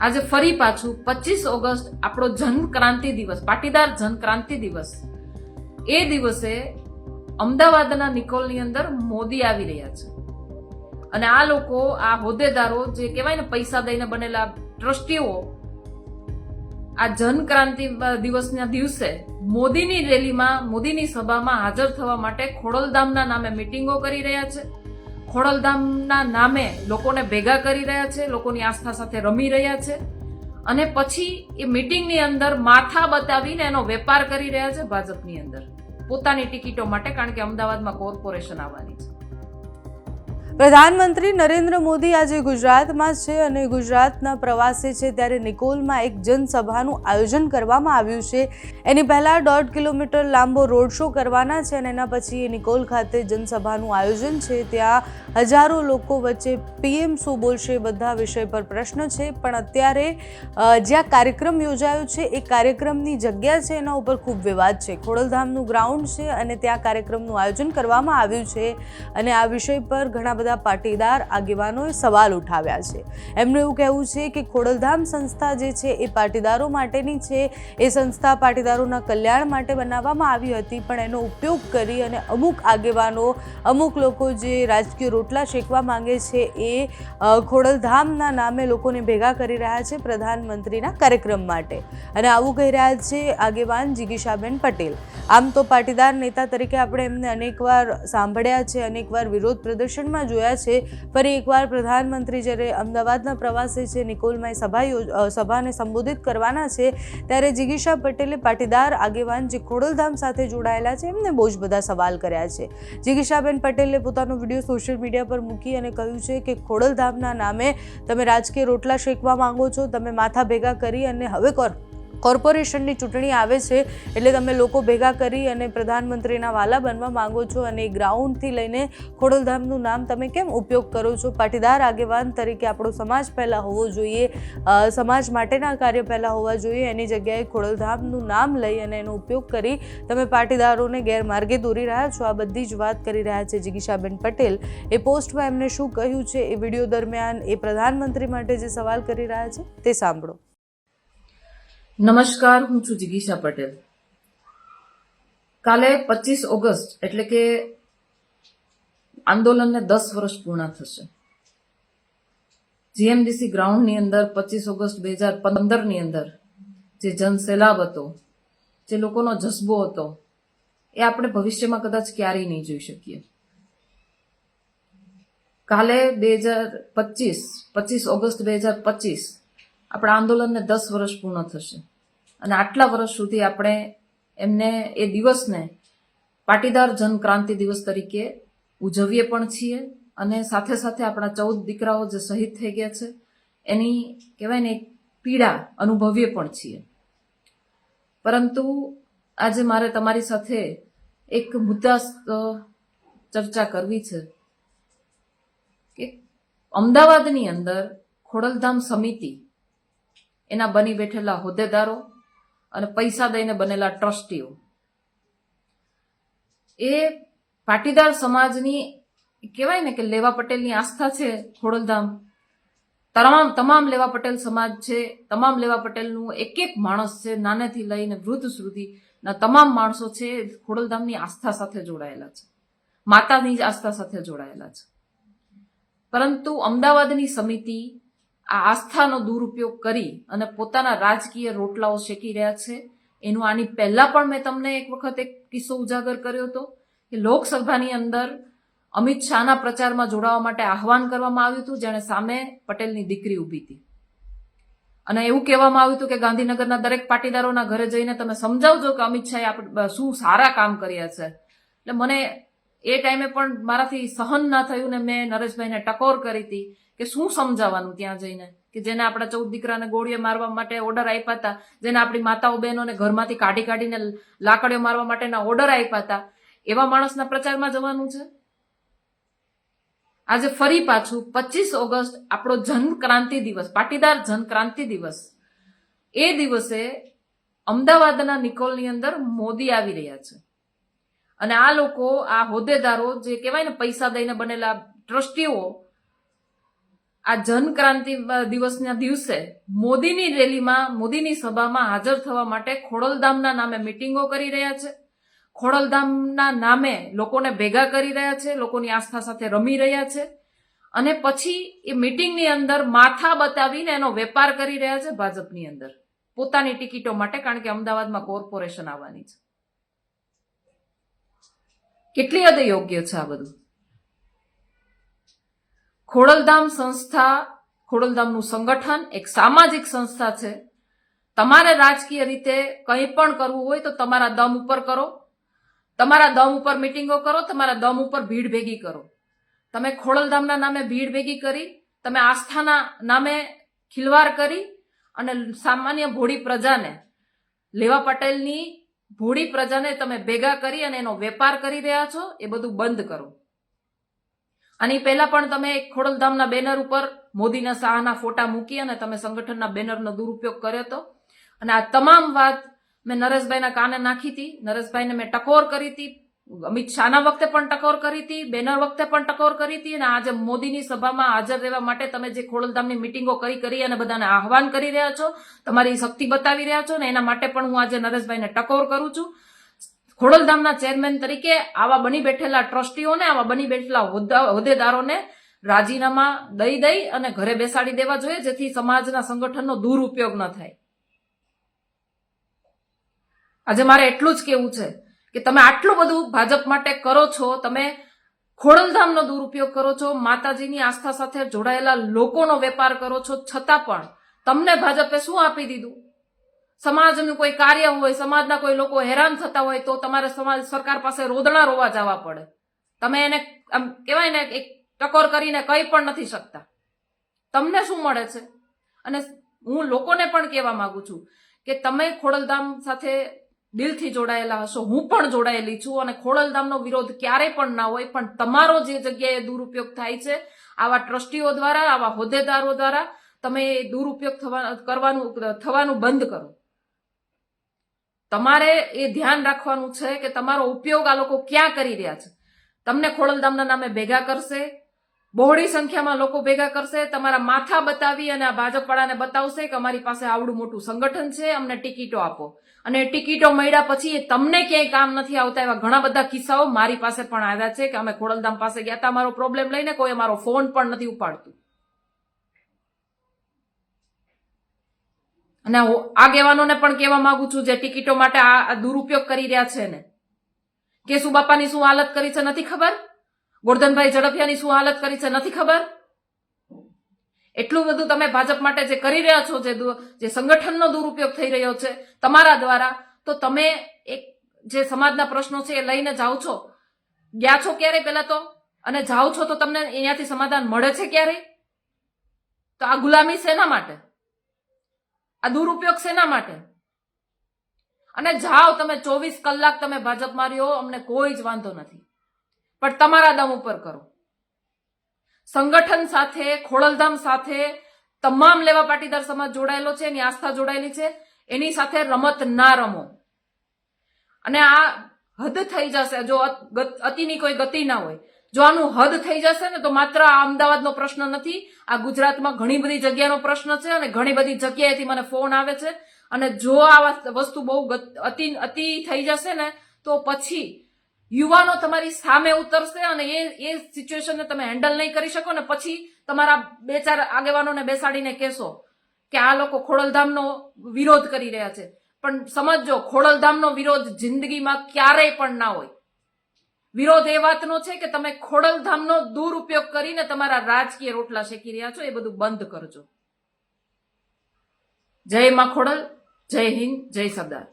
આજે ફરી પાછું પચીસ ઓગસ્ટ, આપણો જનક્રાંતિ દિવસ, પાટીદાર જનક્રાંતિ દિવસ. એ દિવસે અમદાવાદના નિકોલની અંદર મોદી આવી રહ્યા છે. અને આ લોકો, આ હોદ્દેદારો જે કહેવાય ને પૈસા દઈને બનેલા ટ્રસ્ટીઓ, આ જનક્રાંતિ દિવસના દિવસે મોદીની રેલીમાં, મોદીની સભામાં હાજર થવા માટે ખોડલધામના નામે મિટિંગો કરી રહ્યા છે. ખોડલધામના નામે લોકોને ભેગા કરી રહ્યા છે, લોકોની આસ્થા સાથે રમી રહ્યા છે. અને પછી એ મિટિંગની અંદર માથા બતાવીને એનો વેપાર કરી રહ્યા છે ભાજપની અંદર. પોતાની ટિકિટો માટે, કારણ કે અમદાવાદમાં કોર્પોરેશન આવવાની છે. પ્રધાનમંત્રી નરેન્દ્ર મોદી આજે ગુજરાતમાં છે અને ગુજરાતના પ્રવાસે છે ત્યારે નિકોલમાં એક જનસભાનું આયોજન કરવામાં આવ્યું છે. એની પહેલાં દોઢ કિલોમીટર લાંબો રોડ શો કરવાના છે અને એના પછી નિકોલ ખાતે જનસભાનું આયોજન છે. ત્યાં હજારો લોકો વચ્ચે પીએમ શું બોલશે બધા વિષય પર પ્રશ્ન છે. પણ અત્યારે જ્યાં કાર્યક્રમ યોજાયો છે એ કાર્યક્રમની જગ્યા છે એના ઉપર ખૂબ વિવાદ છે. ખોડલધામનું ગ્રાઉન્ડ છે અને ત્યાં કાર્યક્રમનું આયોજન કરવામાં આવ્યું છે અને આ વિષય પર ઘણા બધા પાટીદાર આગેવાનોએ સવાલ ઉઠાવ્યા છે. એમનું એવું કહેવું છે કે ખોડલધામ સંસ્થા જે છે એ પાટીદારો માટેની છે. એ સંસ્થા પાટીદારોના કલ્યાણ માટે બનાવવામાં આવી હતી, પણ એનો ઉપયોગ કરી અને અમુક આગેવાનો, અમુક લોકો જે રાજકીય રોટલા શેકવા માંગે છે એ ખોડલધામના નામે લોકોને ભેગા કરી રહ્યા છે પ્રધાનમંત્રીના કાર્યક્રમ માટે. અને આવું કહી રહ્યા છે આગેવાન જિગીશાબેન પટેલ. આમ તો પાટીદાર નેતા તરીકે આપણે એમને અનેકવાર સાંભળ્યા છે, અનેકવાર વિરોધ પ્રદર્શનમાં જોયા છે. ફરી એકવાર પ્રધાનમંત્રી જ્યારે અમદાવાદના પ્રવાસે છે, નિકોલમાં સભા સભાને સંબોધિત કરવાના છે, ત્યારે જિગીશા પટેલે પાટીદાર આગેવાન જે ખોડલધામ સાથે જોડાયેલા છે, એમને બહુ જ બધા સવાલ કર્યા છે. જિગીશાબેન પટેલે પોતાનો વીડિયો સોશિયલ મીડિયા પર મૂકી અને કહ્યું છે કે, ખોડલધામના નામે તમે રાજકીય રોટલા શેકવા માંગો છો, તમે માથા ભેગા કરી અને હવે કોર. કોર્પોરેશનની ચૂંટણી આવે છે એટલે તમે લોકો ભેગા કરી અને પ્રધાનમંત્રીના વાલા બનવા માંગો છો અને એ ગ્રાઉન્ડથી લઈને ખોડલધામનું નામ તમે કેમ ઉપયોગ કરો છો? પાટીદાર આગેવાન તરીકે આપણો સમાજ પહેલાં હોવો જોઈએ સમાજ માટેના કાર્ય પહેલાં હોવા જોઈએ, એની જગ્યાએ ખોડલધામનું નામ લઈ અને એનો ઉપયોગ કરી તમે પાટીદારોને ગેરમાર્ગે દોરી રહ્યા છો. આ બધી જ વાત કરી રહ્યા છે જિગીશાબેન પટેલ. એ પોસ્ટમાં એમને શું કહ્યું છે એ વીડિયો દરમિયાન એ પ્રધાનમંત્રી માટે જે સવાલ કરી રહ્યા છે તે સાંભળો. નમસ્કાર, હું છું જિગીશા પટેલ. કાલે પચીસ ઓગસ્ટ એટલે કે આંદોલનને દસ વર્ષ પૂર્ણ થશે. જીએમડીસી ગ્રાઉન્ડની અંદર પચીસ ઓગસ્ટ બે હજાર પંદરની અંદર જે જનસેલાબ હતો, જે લોકોનો જજ્બો હતો, એ આપણે ભવિષ્યમાં કદાચ ક્યારેય નહીં જોઈ શકીએ. કાલે બે હજાર પચીસ પચીસ ઓગસ્ટ બે હજાર પચીસ આપણા આંદોલનને દસ વર્ષ પૂર્ણ થશે. અને આટલા વર્ષ સુધી આપણે એમને એ દિવસને પાટીદાર જનક્રાંતિ દિવસ તરીકે ઉજવીએ પણ છીએ અને સાથે સાથે આપણા ચૌદ દીકરાઓ જે શહીદ થઈ ગયા છે, એની કહેવાય ને પીડા અનુભવીએ પણ છીએ. પરંતુ આજે મારે તમારી સાથે એક મુદ્દા ચર્ચા કરવી છે કે અમદાવાદની અંદર ખોડલધામ સમિતિ એના બની બેઠેલા હોદ્દેદારો અને પૈસા દઈને બનેલા ટ્રસ્ટીઓ. એ પાટીદાર સમાજની કહેવાય ને કે લેવા પટેલની આસ્થા છે ખોડલધામ. તમામ તમામ લેવા પટેલ સમાજ છે, તમામ લેવા પટેલનું એક એક માણસ છે, નાનેથી લઈને વૃદ્ધ સુધીના તમામ માણસો છે, ખોડલધામની આસ્થા સાથે જોડાયેલા છે. માતાની આસ્થા સાથે જોડાયેલા છે. પરંતુ અમદાવાદની સમિતિ આ આસ્થાનો દુરુપયોગ કરી અને પોતાના રાજકીય રોટલાઓ શેકી રહ્યા છે. એનું આની પહેલા પણ મેં તમને એક વખત એક કિસ્સો ઉજાગર કર્યો હતો કે લોકસભાની અંદર અમિત શાહના પ્રચારમાં જોડાવા માટે આહવાન કરવામાં આવ્યું હતું, જેણે સામે પટેલની દીકરી ઊભી હતી. અને એવું કહેવામાં આવ્યું હતું કે ગાંધીનગરના દરેક પાટીદારોના ઘરે જઈને તમે સમજાવજો કે અમિત શાહે આપણે શું સારા કામ કર્યા છે. એટલે મને એ ટાઈમે પણ મારાથી સહન ના થયું ને મેં નરેશભાઈને ટકોર કરી હતી કે શું સમજાવવાનું ત્યાં જઈને? કે જેને આપણા ચૌદ દીકરાને ગોળીએ મારવા માટે ઓર્ડર આપ્યા હતા, જેને આપણી માતાઓ બહેનોને ઘરમાંથી કાઢી કાઢીને લાકડીઓ મારવા માટેના ઓર્ડર આપ્યા હતા, એવા માણસના પ્રચારમાં જવાનું છે? આજે ફરી પાછું પચીસ ઓગસ્ટ, આપણો જનક્રાંતિ દિવસ, પાટીદાર જનક્રાંતિ દિવસ. એ દિવસે અમદાવાદના નિકોલની અંદર મોદી આવી રહ્યા છે. અને આ લોકો, આ હોદ્દેદારો જે કહેવાય ને પૈસા દઈને બનેલા ટ્રસ્ટીઓ, આ જનક્રાંતિ દિવસના દિવસે મોદીની રેલીમાં, મોદીની સભામાં હાજર થવા માટે ખોડલધામના નામે મિટિંગો કરી રહ્યા છે. ખોડલધામના નામે લોકોને ભેગા કરી રહ્યા છે, લોકોની આસ્થા સાથે રમી રહ્યા છે. અને પછી એ મિટિંગની અંદર માથા બતાવીને એનો વેપાર કરી રહ્યા છે ભાજપની અંદર. પોતાની ટિકિટો માટે, કારણ કે અમદાવાદમાં કોર્પોરેશન આવવાની છે. કેટલી હદે યોગ્ય છે આ બધું? ખોડલધામ સંસ્થા, ખોડલધામનું સંગઠન એક સામાજિક સંસ્થા છે. તમારે રાજકીય રીતે કંઈ પણ કરવું હોય તો તમારા દમ ઉપર કરો. તમારા દમ ઉપર મિટિંગો કરો, તમારા દમ ઉપર ભીડ ભેગી કરો. તમે ખોડલધામના નામે ભીડ ભેગી કરી, તમે આસ્થાના નામે ખિલવાડ કરી અને સામાન્ય ભોળી પ્રજાને, લેવા પટેલની ભોળી પ્રજાને તમે ભેગા કરી અને એનો વેપાર કરી રહ્યા છો, એ બધું બંધ કરો. આની પહેલા પણ તમે ખોડલધામના બેનર ઉપર મોદીના શાહના ફોટા મૂકી અને તમે સંગઠનના બેનરનો દુરુપયોગ કર્યો હતો. અને આ તમામ વાત મેં નરેશભાઈના કાને નાખી હતી. નરેશભાઈને મેં ટકોર કરી હતી. અમિત શાહના વખતે પણ ટકોર કરી હતી, બેનર વખતે પણ ટકોર કરી હતી અને આજે મોદીની સભામાં હાજર રહેવા માટે તમે જે ખોડલધામની મિટિંગો કરી કરી અને બધાને આહવાન કરી રહ્યા છો, તમારી શક્તિ બતાવી રહ્યા છો ને એના માટે પણ હું આજે નરેશભાઈને ટકોર કરું છું. ખોડલધામના ચેરમેન તરીકે આવા બની બેઠેલા ટ્રસ્ટીઓને, આવા બની બેઠેલા હોદ્દા- હોદ્દેદારોને રાજીનામા દઈ દઈ અને ઘરે બેસાડી દેવા જોઈએ, જેથી સમાજના સંગઠનનો દુરુપયોગ ન થાય. આજે મારે એટલું જ કેવું છે. કે તમે આટલું બધું ભાજપ માટે કરો છો, તમે ખોડલધામનો દુરુપયોગ કરો છો, માતાજીની આસ્થા સાથે જોડાયેલા લોકોનો વેપાર કરો છો, છતાં પણ તમને ભાજપે શું આપી દીધું? સમાજનું કોઈ કાર્ય હોય, સમાજના કોઈ લોકો હેરાન થતા હોય તો તમારે સમાજ સરકાર પાસે રોદણા રોવા જવા પડે. તમે એને આમ કહેવાય ને એક ટકોર કરીને કંઈ પણ નથી શકતા. તમને શું મળે છે? અને હું લોકોને પણ કહેવા માંગુ છું કે તમે ખોડલધામ સાથે દિલથી જોડાયેલા હશો. હું પણ જોડાયેલી છું અને ખોડલધામનો વિરોધ ક્યારેય પણ ના હોય, પણ તમારો જે જગ્યાએ દુરુપયોગ થાય છે, આવા ટ્રસ્ટીઓ દ્વારા, આવા હોદ્દેદારો દ્વારા તમે દુરુપયોગ કરવાનું, થવાનું બંધ કરો. તમારે એ ધ્યાન રાખવાનું છે કે તમારો ઉપયોગ આ લોકો ક્યાં કરી રહ્યા છે. તમને ખોડલધામના નામે ભેગા કરશે બહોળી સંખ્યામાં લોકો ભેગા કરશે, તમારા માથા બતાવી અને આ ભાજપવાળાને બતાવશે કે અમારી પાસે આવડું મોટું સંગઠન છે, અમને ટિકિટો આપો. અને ટિકિટો મળ્યા પછી તમને ક્યાંય કામ નથી આવતા એવા ઘણા બધા કિસ્સાઓ મારી પાસે પણ આવ્યા છે કે અમે ખોડલધામ પાસે ગયા હતા, મારો પ્રોબ્લેમ લઈને કોઈ અમારો ફોન પણ નથી ઉપાડતું. અને હું આગેવાનોને પણ કહેવા માંગુ છું, જે ટિકિટો માટે આ દુરુપયોગ કરી રહ્યા છે ને. કેશુ બાપાની શું હાલત કરી છે, નથી ખબર? ગોરધનભાઈ ઝડપિયાની શું હાલત કરી છે નથી ખબર? એટલું બધું તમે ભાજપ માટે જે કરી રહ્યા છો, જે સંગઠનનો દુરુપયોગ થઈ રહ્યો છે, તમારા દ્વારા, તો તમે એક જે સમાજના પ્રશ્નો છે એ લઈને જાઓ છો. ગયા છો ક્યારે પહેલા તો? અને જાઓ છો તો તમને અહીંયાથી સમાધાન મળે છે ક્યારે? તો આ ગુલામી શેના માટે? આ દુરુપયોગ શેના માટે? અને જાઓ તમે ચોવીસ કલાક તમે ભાજપમાં રહ્યો અમને કોઈ જ વાંધો નથી. પણ તમારા દમ ઉપર કરો. સંગઠન સાથે, ખોડલધામ સાથે તમામ લેવા પાટીદાર સમાજ જોડાયેલો છે, એની આસ્થા જોડાયેલી છે, એની સાથે રમત ના રમો. અને આ હદ થઈ જશે, જો અત- અતિની કોઈ ગતિ ના હોય, જો આનું હદ થઈ જશે ને, તો માત્ર આ અમદાવાદનો પ્રશ્ન નથી, આ ગુજરાતમાં ઘણી બધી જગ્યાનો પ્રશ્ન છે અને ઘણી બધી જગ્યાએથી મને ફોન આવે છે. અને જો આ વસ્તુ બહુ અતિ અતિ થઈ જશે ને, તો પછી યુવાનો તમારી સામે ઉતરશે અને એ એ સિચ્યુએશનને તમે હેન્ડલ નહીં કરી શકો ને પછી તમારા બે ચાર આગેવાનોને બેસાડીને કહેશો કે આ લોકો ખોડલધામનો વિરોધ કરી રહ્યા છે. પણ સમજજો, ખોડલધામનો વિરોધ જિંદગીમાં ક્યારેય પણ ના હોય. વિરોધ એ વાતનો છે કે તમે ખોડલધામનો દુરુપયોગ કરીને તમારા રાજકીય રોટલા શેકી રહ્યા છો, એ બધું બંધ કરજો. જય માં ખોડલ, જય હિન્દ, જય સરદાર.